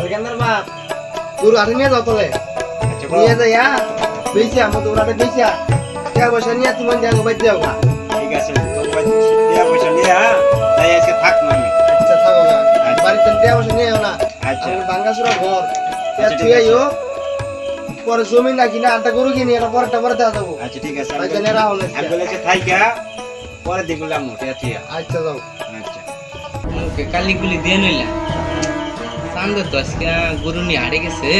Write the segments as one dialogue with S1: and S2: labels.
S1: তাহলে বাপ গরু হাতে নিয়ে যাও তলে। নিয়ে
S2: বল
S1: যাইয়া বেচিয়া মতো ওরাটা বেচিয়া টাকা পয়সা নিয়ে তুমি যাব বাইর যাও
S2: ঠিক আছে টাকা পয়সা নিয়ে তাই আজকে থাক
S1: আচ্ছা থাকো গা। বাড়িতে টাকা পয়সা নিয়ে না।
S2: আচ্ছা।
S1: আমার ঘর তুই আইও। পরে জমি না কিনা আটটা গরু কিনি এটা পরেরটা পরে দেওয়া যাব।
S2: আচ্ছা ঠিক আছে
S1: ভাই জানে রাহুল
S2: আমি বলেছি থাইকা পরে দেখলাম মোটে
S1: আচ্ছা যাও।
S2: আচ্ছা।
S3: মুখে কালিগুলি দিয়ে নইলা চান্দ তো আজকে গরু নিয়ে হারে গেছে,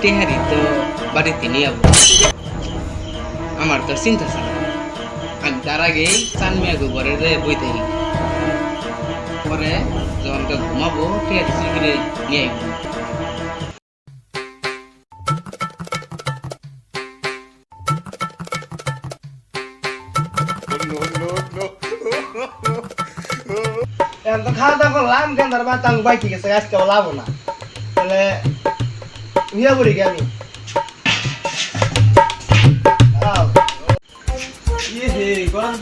S3: টেহারি তো বাড়িতে নিয়ে যাব। আমার তো চিন্তা ছিল আমি তার আগে চান মিয়াকে ঘরে যেয়ে বই থাকি পরে যখন ঘুমাবো, টেহারি চিকিরে নিয়ে আইব।
S1: এখন তো খাওয়া দাওয়া করলাম কেন তার বাদ আমি বাইক গেছে আজকে লাভ না। তাহলে ইয়ে করি কি আমি।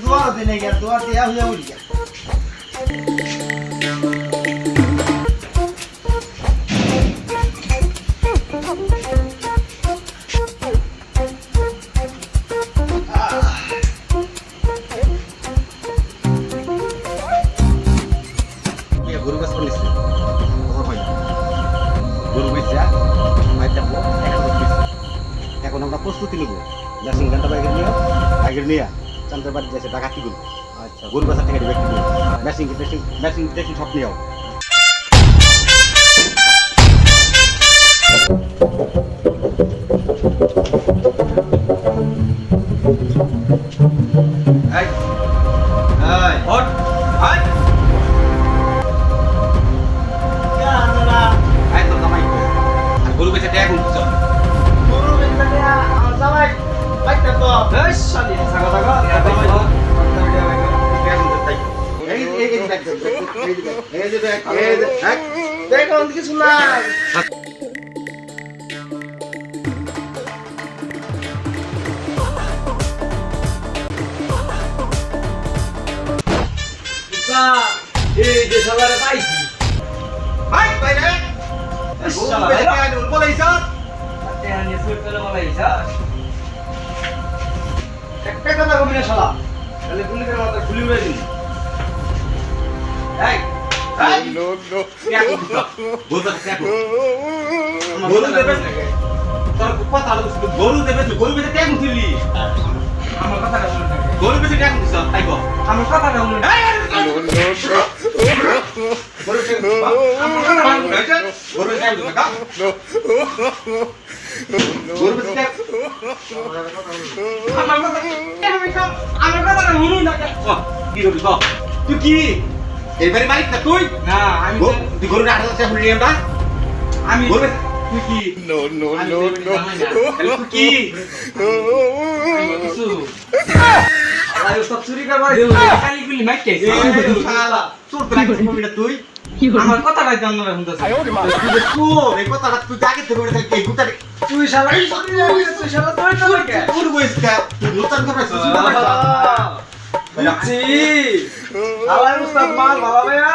S1: দুয়ার দিনে গিয়া, দুয়ার দিয়া হুইয়া উড়ি গিয়া।
S2: বেচা মাই যাব এখন আমরা প্রস্তুতি নেব। মেশিন ঘণ্টা বাইকের নিয়ে বাইকের নিয়ে চান্দের বাড়ি যাচ্ছে টাকা কি করব। আচ্ছা। গরু গাছের থেকে ব্যক্তি মেশিন মেশিন মেশিন টেশিন সব নিয়ে এই কিছু
S1: নাই।
S3: এই যে সবারে পাইছি।
S2: বেচা টাকা দিন বলাইছ
S3: টেহারি সুর করে বলাইছা
S2: একটা কথা কবি না শালা। তাহলে পুলিশের মাথা গুলি উড়ে দিন এই গরু দেবে তোর কথা গরু দেবে গরু বেচে ট্যাগ উঠিলি
S3: আমার কথাটা শুনে
S2: গরু বেঁচে ট্যাগ উঠিস তাই
S3: আমার
S2: কথা তুই কি এবারে মালিক না তুই
S3: না আমি
S2: তুই গরু আঠারো টাকা ফুলি আমরা
S3: আমি
S2: গরু তুই কি
S4: No, no,
S3: আমি
S4: no,
S3: তো
S4: no.
S3: জানি না।
S2: তাহলে তুই কি
S1: আর সব চুরি করবার
S3: দেউ কালিগুলি মাইকেছে
S2: এই শালা রাখতে পারবি না তুই?
S3: আমার কথাটা জানো না শুনতেছে।
S2: তুই যে তোর এই কথাটা তুই আগে থেকে বলে থাকি গুতারে
S1: তুই শালা এই সব তুই শালা তুই তো লাগে
S2: তোর বয়স কা? তুই নতুন করে সুসু করে
S1: বুঝছি আল্লাহ উস্তাদ মাল ভালো ভাইয়া